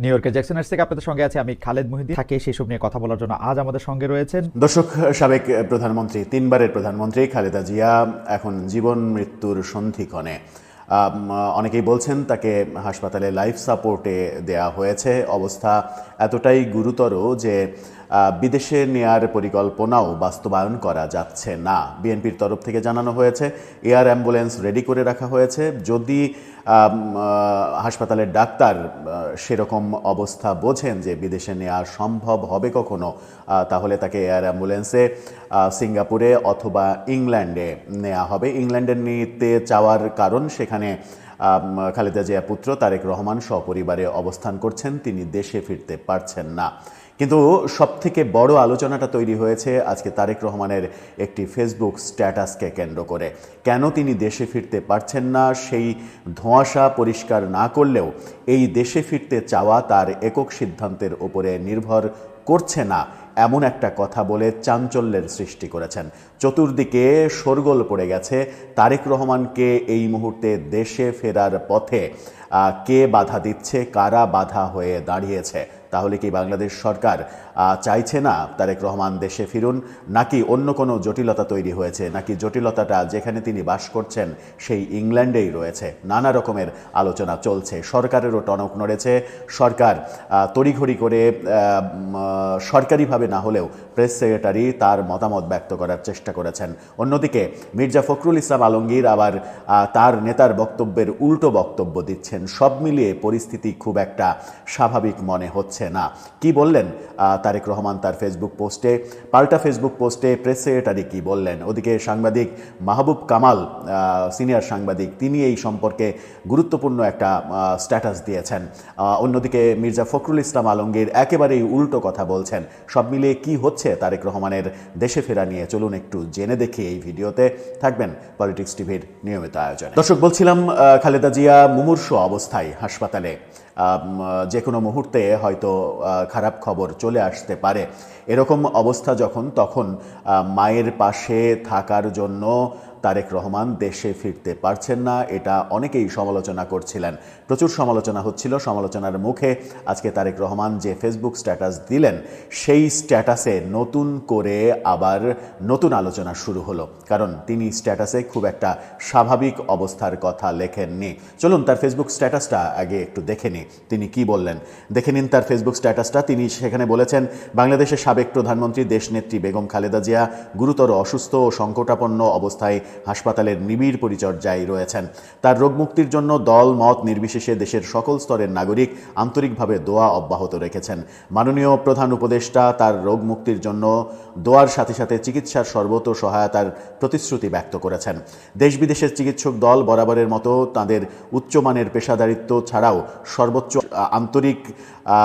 New ইয়র্কের জ্যাকসনের থেকে আপনাদের সঙ্গে আছে আমি খালেদ মহিদ্দিন। থাকে সেসব নিয়ে কথা বলার জন্য আজ আমাদের সঙ্গে রয়েছেন দর্শক, সাবেক প্রধানমন্ত্রী, তিনবারের প্রধানমন্ত্রী খালেদা জিয়া, এখন জীবন মৃত্যুর সন্ধিক্ষণে। অনেকেই বলছেন তাকে হাসপাতালে লাইফ সাপোর্টে দেয়া হয়েছে। অবস্থা এতটাই গুরুতর যে বিদেশে নেয়ার পরিকল্পনাও বাস্তবায়ন করা যাচ্ছে না। বিএনপির তরফ থেকে জানানো হয়েছে, এয়ার অ্যাম্বুলেন্স রেডি করে রাখা হয়েছে। যদি হাসপাতালের ডাক্তার সেরকম অবস্থা বোঝেন যে বিদেশে নেওয়া সম্ভব হবে কখনো তাহলে তাকে এয়ার অ্যাম্বুলেন্সে সিঙ্গাপুরে অথবা ইংল্যান্ডে নেওয়া হবে। ইংল্যান্ডে নিতে চাওয়ার কারণ সেখানে খালেদা জিয়া পুত্র তারেক রহমান সপরিবারে অবস্থান করছেন, তিনি দেশে ফিরতে পারছেন না। কিন্তু সবথেকে বড় আলোচনাটা তৈরি হয়েছে আজকে তারেক রহমানের একটি ফেসবুক স্ট্যাটাসকে কেন্দ্র করে। কেন তিনি দেশে ফিরতে পারছেন না? সেই ধোঁয়াশা পরিষ্কার না করলেও এই দেশে ফিরতে চাওয়া তার একক সিদ্ধান্তের উপরে নির্ভর করছে না। এমন একটা কথা বলে চাঞ্চল্যের সৃষ্টি করেছেন। চতুর্দিকে শোরগোল পড়ে গেছে। তারেক রহমানকে এই মুহূর্তে দেশে ফেরার পথে কে বাধা দিচ্ছে, কারা বাধা হয়ে দাঁড়িয়েছে? তাহলে কি বাংলাদেশ সরকার চাইছে না তারেক রহমান দেশে ফিরুন? নাকি অন্য কোনো জটিলতা তৈরি হয়েছে? নাকি জটিলতাটা যেখানে তিনি বাস করছেন, সেই ইংল্যান্ডেই রয়েছে? নানা রকমের আলোচনা চলছে। সরকারেরও টনক নড়েছে। সরকার তড়িঘড়ি করে সরকারিভাবে না হলেও প্রেস সেক্রেটারি তার মতামত ব্যক্ত করার চেষ্টা করেছেন। অন্যদিকে মির্জা ফখরুল ইসলাম আলমগীর আবার তার নেতার বক্তব্যের উল্টো বক্তব্য দিচ্ছেন। সব মিলিয়ে পরিস্থিতি খুব একটা স্বাভাবিক মনে হচ্ছে না। কি বললেন তারেক রহমান তার ফেসবুক পোস্টে পাল্টা ফেসবুক পোস্টে প্রেস সেক্রেটারি কি বললেন? ওদিকে সাংবাদিক মাহবুব কামাল সিনিয়র সাংবাদিক, তিনি এই সম্পর্কে গুরুত্বপূর্ণ একটা স্ট্যাটাস দিয়েছেন। অন্যদিকে মির্জা ফখরুল ইসলাম আলমগীর একেবারেই উল্টো কথা বলছেন। সব মিলিয়ে কি হচ্ছে তারেক রহমানের দেশে ফেরা নিয়ে? চলুন একটু জেনে দেখি এই ভিডিওতে। থাকবেন পলিটিক্স টিভির নিয়মিত আয়োজন। দর্শক, বলছিলাম খালেদা জিয়া মুমূর্ষ অবস্থায় হাসপাতালে। যে কোনো মুহূর্তে হয়তো খারাপ খবর চলে আসতে পারে। এরকম অবস্থা যখন, তখন মায়ের পাশে থাকার জন্য তারেক রহমান দেশে ফিরতে পারছেন না, এটা অনেকেই সমালোচনা করছিলেন। প্রচুর সমালোচনা হচ্ছিল, সমালোচনার মুখে আজকে তারেক রহমান যে ফেসবুক স্ট্যাটাস দিলেন, সেই স্ট্যাটাসে নতুন করে আবার নতুন আলোচনা শুরু হলো। কারণ তিনি স্ট্যাটাসে খুব একটা স্বাভাবিক অবস্থার কথা লেখেননি। চলুন তার ফেসবুক স্ট্যাটাসটা আগে একটু দেখে নিই। তিনি কি বললেন? দেখে নিন তার ফেসবুক স্ট্যাটাসটা তিনি সেখানে বলেছেন, বাংলাদেশের সাবেক প্রধানমন্ত্রী, দেশনেত্রী বেগম খালেদা জিয়া গুরুতর অসুস্থ ও সংকটাপন্ন অবস্থায় হাসপাতালের নিবিড় পরিচর্যায় রয়েছেন। তার রোগ মুক্তির জন্য দল মত নির্বিশেষে দেশের সকল স্তরের নাগরিক আন্তরিকভাবে দোয়া অব্যাহত রেখেছেন। মাননীয় প্রধান উপদেষ্টা তার রোগ মুক্তির জন্য দোয়ার সাথে সাথে চিকিৎসার সর্বত সহায়তার প্রতিশ্রুতি ব্যক্ত করেছেন। দেশ বিদেশের চিকিৎসক দল বরাবরের মতো তাদের উচ্চমানের পেশাদারিত্ব ছাড়াও সর্বোচ্চ আন্তরিক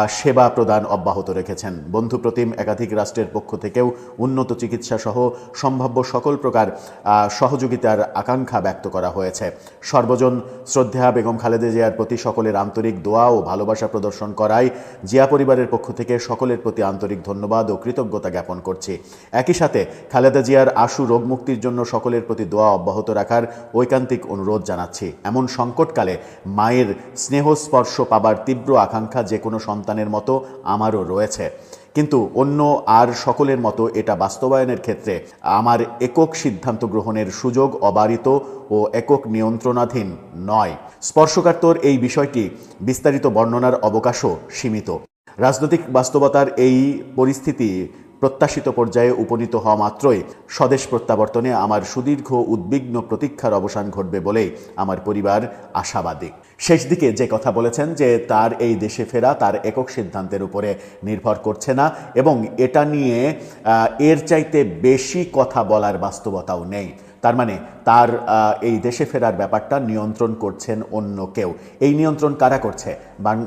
সেবা প্রদান অব্যাহত রেখেছেন। বন্ধুপ্রতিম একাধিক রাষ্ট্রের পক্ষ থেকেও উন্নত চিকিৎসা সহ সম্ভাব্য সকল প্রকার আহ, সহযোগিতার আকাঙ্ক্ষা ব্যক্ত করা হয়েছে। সর্বজন শ্রদ্ধা বেগম খালেদা জিয়ার প্রতি সকলের আন্তরিক দোয়া ও ভালোবাসা প্রদর্শন করায় জিয়া পরিবারের পক্ষ থেকে সকলের প্রতি আন্তরিক ধন্যবাদ ও কৃতজ্ঞতা জ্ঞাপন করছি। একই সাথে খালেদা জিয়ার আশু রোগ মুক্তির জন্য সকলের প্রতি দোয়া অব্যাহত রাখার ঐকান্তিক অনুরোধ জানাচ্ছি। এমন সংকটকালে মায়ের স্নেহ স্পর্শ পাবার তীব্র আকাঙ্ক্ষা যে কোনো সন্তানের মতো আমারও রয়েছে। কিন্তু অন্য আর সকলের মতো এটা বাস্তবায়নের ক্ষেত্রে আমার একক সিদ্ধান্ত গ্রহণের সুযোগ অবারিত ও একক নিয়ন্ত্রণাধীন নয়। স্পর্শকাতর এই বিষয়টি বিস্তারিত বর্ণনার অবকাশও সীমিত। রাজনৈতিক বাস্তবতার এই পরিস্থিতি প্রত্যাশিত পর্যায়ে উপনীত হওয়া মাত্রই স্বদেশ প্রত্যাবর্তনে আমার সুদীর্ঘ উদ্বিগ্ন প্রতীক্ষার অবসান ঘটবে বলেই আমার পরিবার আশাবাদী। শেষ দিকে যে কথা বলেছেন যে তার এই দেশে ফেরা তার একক সিদ্ধান্তের উপরে নির্ভর করছে না এবং এটা নিয়ে এর চাইতে বেশি কথা বলার বাস্তবতাও নেই। তার মানে তার এই দেশে ফেরার ব্যাপারটা নিয়ন্ত্রণ করছেন অন্য কেউ। এই নিয়ন্ত্রণ কারা করছে?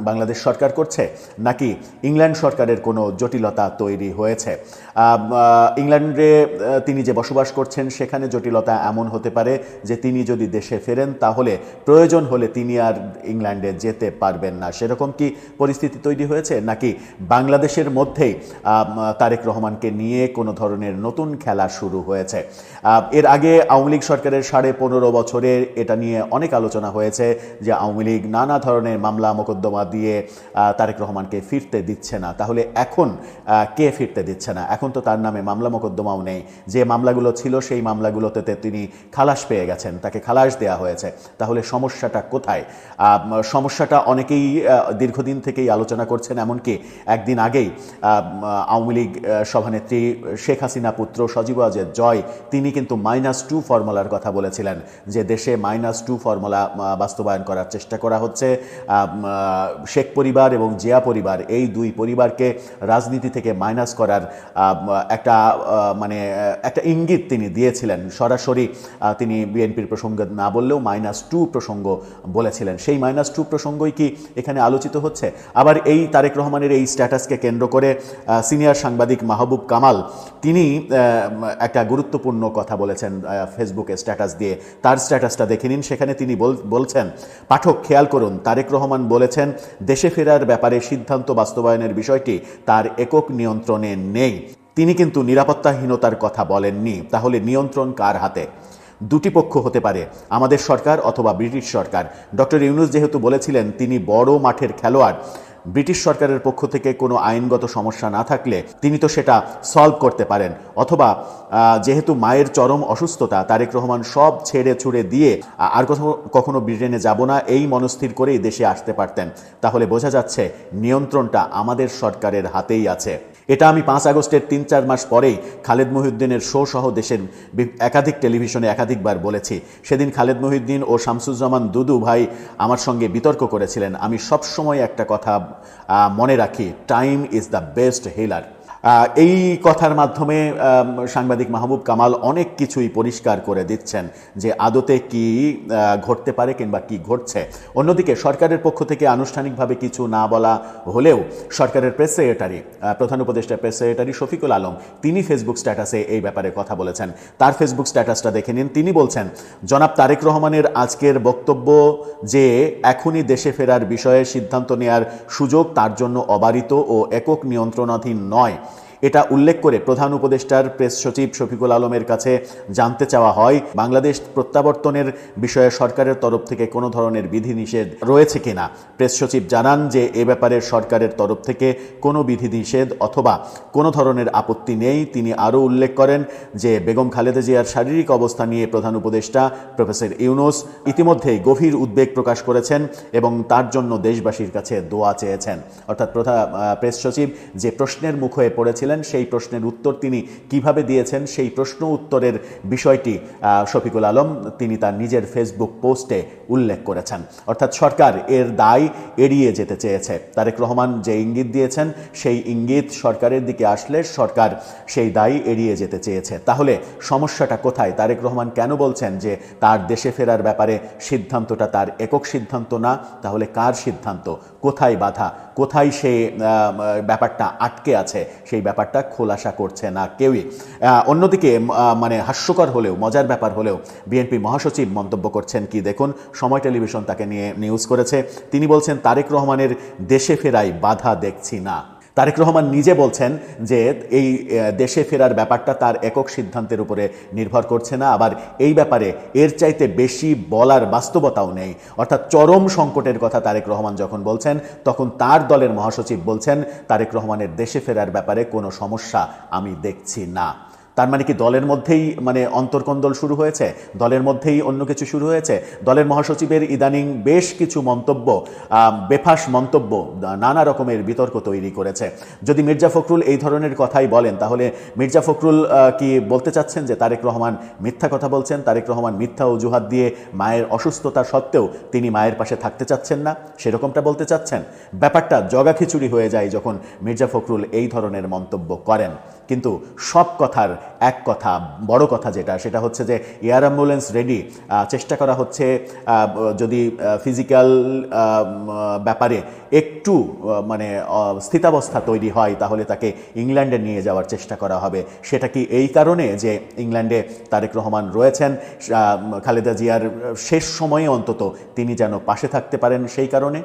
বাংলাদেশ সরকার করছে? নাকি ইংল্যান্ড সরকারের কোনো জটিলতা তৈরি হয়েছে? ইংল্যান্ডে তিনি যে বসবাস করছেন, সেখানে জটিলতা এমন হতে পারে যে তিনি যদি দেশে ফেরেন, তাহলে প্রয়োজন হলে তিনি আর ইংল্যান্ডে যেতে পারবেন না। সেরকম কি পরিস্থিতি তৈরি হয়েছে? নাকি বাংলাদেশের মধ্যেই তারেক রহমানকে নিয়ে কোনো ধরনের নতুন খেলা শুরু হয়েছে? এর আগে আওয়ামী লীগ সরকারের সরকারের সাড়ে পনেরো বছরের এটা নিয়ে অনেক আলোচনা হয়েছে যে আওয়ামী লীগ নানা ধরনের মামলা মোকদ্দমা দিয়ে তারেক রহমানকে ফিরতে দিচ্ছে না। তাহলে এখন কে ফিরতে দিচ্ছে না? এখন তো তার নামে মামলা মোকদ্দমাও নেই। যে মামলাগুলো ছিল সেই মামলাগুলোতে তিনি খালাস পেয়ে গেছেন, তাকে খালাস দেওয়া হয়েছে। তাহলে সমস্যাটা কোথায়? সমস্যাটা অনেকেই দীর্ঘদিন থেকেই আলোচনা করছেন, এমনকি একদিন আগেই আওয়ামী লীগ সভানেত্রী শেখ হাসিনা পুত্র সজীব জয়, তিনি কিন্তু মাইনাস টু ফর্মুলার কথা বলেছিলেন যে দেশে মাইনাস টু ফর্মুলা বাস্তবায়ন করার চেষ্টা করা হচ্ছে। শেখ পরিবার এবং জিয়া পরিবার, এই দুই পরিবারকে রাজনীতি থেকে মাইনাস করার একটা মানে একটা ইঙ্গিত তিনি দিয়েছিলেন। সরাসরি তিনি বিএনপির প্রসঙ্গ না বললেও মাইনাস টু প্রসঙ্গ বলেছিলেন। সেই মাইনাস টু প্রসঙ্গই কি এখানে আলোচিত হচ্ছে? আবার এই তারেক রহমানের এই স্ট্যাটাসকে কেন্দ্র করে সিনিয়র সাংবাদিক মাহবুব কামাল, তিনি একটা গুরুত্বপূর্ণ কথা বলেছেন ফেসবুকে স্ট্যাটাস দিয়ে। তার স্ট্যাটাসটা দেখে নিন। সেখানে তিনি বল- বলছেন, পাঠক, খেয়াল করুন। তারেক রহমান বলেছেন, দেশে ফেরার ব্যাপারে সিদ্ধান্ত বাস্তবায়নের বিষয়টি তার একক নিয়ন্ত্রণে নেই। তিনি কিন্তু নিরাপত্তাহীনতার কথা বলেননি। তাহলে নিয়ন্ত্রণ কার হাতে? দুটি পক্ষ হতে পারে, আমাদের সরকার অথবা ব্রিটিশ সরকার। ডক্টর ইউনুস যেহেতু বলেছিলেন তিনি বড় মাঠের খেলোয়াড়, ব্রিটিশ সরকারের পক্ষ থেকে কোনো আইনগত সমস্যা না থাকলে তিনি তো সেটা সলভ করতে পারেন। অথবা যেহেতু মায়ের চরম অসুস্থতা, তারেক রহমান সব ছেড়ে ছুড়ে দিয়ে আর কখনো কখনো ব্রিটেনে যাব না, এই মনস্থির করেই দেশে আসতে পারতেন। তাহলে বোঝা যাচ্ছে, নিয়ন্ত্রণটা আমাদের সরকারের হাতেই আছে। এটা আমি পাঁচ আগস্টের তিন চার মাস পরেই খালেদ মহিউদ্দিনের শো সহ দেশের একাধিক টেলিভিশনে একাধিকবার বলেছি। সেদিন খালেদ মহিউদ্দিন ও শামসুজ্জামান দুদু ভাই আমার সঙ্গে বিতর্ক করেছিলেন। আমি সবসময় একটা কথা মনে রাখি time is the best healer এই কথার মাধ্যমে সাংবাদিক মাহবুব কামাল অনেক কিছুই পরিষ্কার করে দিচ্ছেন যে আদতে কি ঘটতে পারে কিংবা কি ঘটছে। অন্যদিকে সরকারের পক্ষ থেকে আনুষ্ঠানিকভাবে কিছু না বলা হলেও সরকারের প্রেস সেক্রেটারি প্রধান উপদেষ্টা প্রেস সেক্রেটারি শফিকুল আলম, তিনি ফেসবুক স্ট্যাটাসে এই ব্যাপারে কথা বলেছেন। তার ফেসবুক স্ট্যাটাসটা দেখে নিন। তিনি বলছেন, জনাব তারেক রহমানের আজকের বক্তব্য যে এখনই দেশে ফেরার বিষয়ে সিদ্ধান্ত নেয়ার সুযোগ তার জন্য অবারিত ও একক নিয়ন্ত্রণাধীন নয় এটা উল্লেখ করে প্রধান উপদেষ্টার প্রেস সচিব শফিকুল আলমের কাছে জানতে চাওয়া হয়, বাংলাদেশ প্রত্যাবর্তনের বিষয়ে সরকারের তরফ থেকে কোনো ধরনের বিধিনিষেধ রয়েছে কিনা? প্রেস সচিব জানান যে, এ ব্যাপারে সরকারের তরফ থেকে কোনো বিধিনিষেধ অথবা কোনো ধরনের আপত্তি নেই। তিনি আরও উল্লেখ করেন যে, বেগম খালেদা জিয়ার শারীরিক অবস্থা নিয়ে প্রধান উপদেষ্টা প্রফেসর ইউনুস ইতিমধ্যেই গভীর উদ্বেগ প্রকাশ করেছেন এবং তার জন্য দেশবাসীর কাছে দোয়া চেয়েছেন। অর্থাৎ প্রধান প্রেস সচিব যে প্রশ্নের মুখ হয়ে পড়েছিলেন সেই প্রশ্নের উত্তর তিনি কীভাবে দিয়েছেন সেই প্রশ্ন উত্তরের বিষয়টি শফিকুল আলম তিনি তার নিজের ফেসবুক পোস্টে উল্লেখ করেছেন। অর্থাৎ সরকার এর দায় এড়িয়ে যেতে চেয়েছে। তারেক রহমান যে ইঙ্গিত দিয়েছেন, সেই ইঙ্গিত সরকারের দিকে আসলে সরকার সেই দায় এড়িয়ে যেতে চেয়েছে। তাহলে সমস্যাটা কোথায়? তারেক রহমান কেন বলছেন যে তার দেশে ফেরার ব্যাপারে সিদ্ধান্তটা তার একক সিদ্ধান্ত না? তাহলে কার সিদ্ধান্ত? কোথায় বাধা? কোথায় সে ব্যাপারটা আটকে আছে? সেই ব্যাপারটা খোলাসা করছে না কেউই। অন্যদিকে মানে হাস্যকর হলেও, মজার ব্যাপার হলেও বিএনপি মহাসচিব মন্তব্য করছেন কি দেখুন, সময় টেলিভিশন তাকে নিয়ে নিউজ করেছে। তিনি বলছেন, তারেক রহমানের দেশে ফেরায় বাধা দেখছি না। তারেক রহমান নিজে বলছেন যে এই দেশে ফেরার ব্যাপারটা তার একক সিদ্ধান্তের উপরে নির্ভর করছে না। আবার এই ব্যাপারে এর চাইতে বেশি বলার বাস্তবতাও নেই। অর্থাৎ চরম সংকটের কথা তারেক রহমান যখন বলছেন, তখন তার দলের মহাসচিব বলছেন, তারেক রহমানের দেশে ফেরার ব্যাপারে কোনো সমস্যা আমি দেখছি না। তার মানে কি দলের মধ্যেই মানে অন্তর্কন্দল শুরু হয়েছে? দলের মধ্যেই অন্য কিছু শুরু হয়েছে? দলের মহাসচিবের ইদানিং বেশ কিছু মন্তব্য বেফাস মন্তব্য, নানা রকমের বিতর্ক তৈরি করেছে। যদি মির্জা ফখরুল এই ধরনের কথাই বলেন, তাহলে মির্জা ফখরুল কি বলতে চাচ্ছেন যে তারেক রহমান মিথ্যা কথা বলছেন? তারেক রহমান মিথ্যা অজুহাত দিয়ে মায়ের অসুস্থতা সত্ত্বেও তিনি মায়ের পাশে থাকতে চাচ্ছেন না? সেরকমটা বলতে চাচ্ছেন? ব্যাপারটা জগা খিচুড়ি হয়ে যায় যখন মির্জা ফখরুল এই ধরনের মন্তব্য করেন। কিন্তু সব কথার এক কথা, বড় কথা যেটা, সেটা হচ্ছে যে এয়ার অ্যাম্বুলেন্স রেডি। চেষ্টা করা হচ্ছে যদি ফিজিক্যাল ব্যাপারে একটু মানে স্থিতাবস্থা তৈরি হয়, তাহলে তাকে ইংল্যান্ডে নিয়ে যাওয়ার চেষ্টা করা হবে। সেটা কি এই কারণে যে ইংল্যান্ডে তারেক রহমান রয়েছেন? খালেদা জিয়ার শেষ সময়ে অন্তত তিনি যেন পাশে থাকতে পারেন সেই কারণে?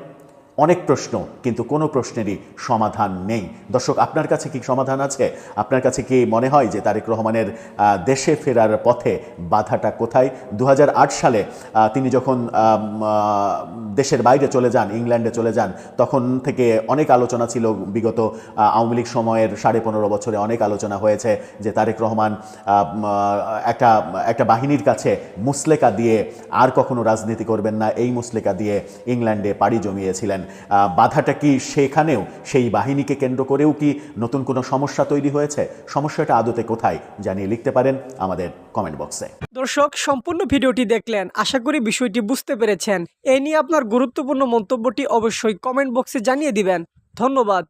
অনেক প্রশ্ন, কিন্তু কোনো প্রশ্নেরই সমাধান নেই। দর্শক, আপনার কাছে কি সমাধান আছে? আপনার কাছে কি মনে হয় যে তারেক রহমানের দেশে ফেরার পথে বাধাটা কোথায়? দু হাজার আট সালে তিনি যখন দেশের বাইরে চলে যান, ইংল্যান্ডে চলে যান, তখন থেকে অনেক আলোচনা ছিল। বিগত আওয়ামী লীগ সময়ের সাড়ে পনেরো বছরে অনেক আলোচনা হয়েছে যে তারেক রহমান একটা একটা বাহিনীর কাছে মুসলেকা দিয়ে আর কখনো রাজনীতি করবেন না। এই মুসলেকা দিয়ে ইংল্যান্ডে পাড়ি জমিয়েছিলেন। বাধাটা কি সেখানেও? সেই বাহিনীকে কেন্দ্র করেও কি নতুন কোনো সমস্যা তৈরি হয়েছে? সমস্যাটা আদতে কোথায়? জানিয়ে লিখতে পারেন আমাদের কমেন্ট বক্সে দর্শক, সম্পূর্ণ ভিডিওটি দেখলেন। আশা করি বিষয়টি বুঝতে পেরেছেন। এ নিয়ে আপনার গুরুত্বপূর্ণ মন্তব্যটি অবশ্যই কমেন্ট বক্সে জানিয়ে দিবেন। ধন্যবাদ।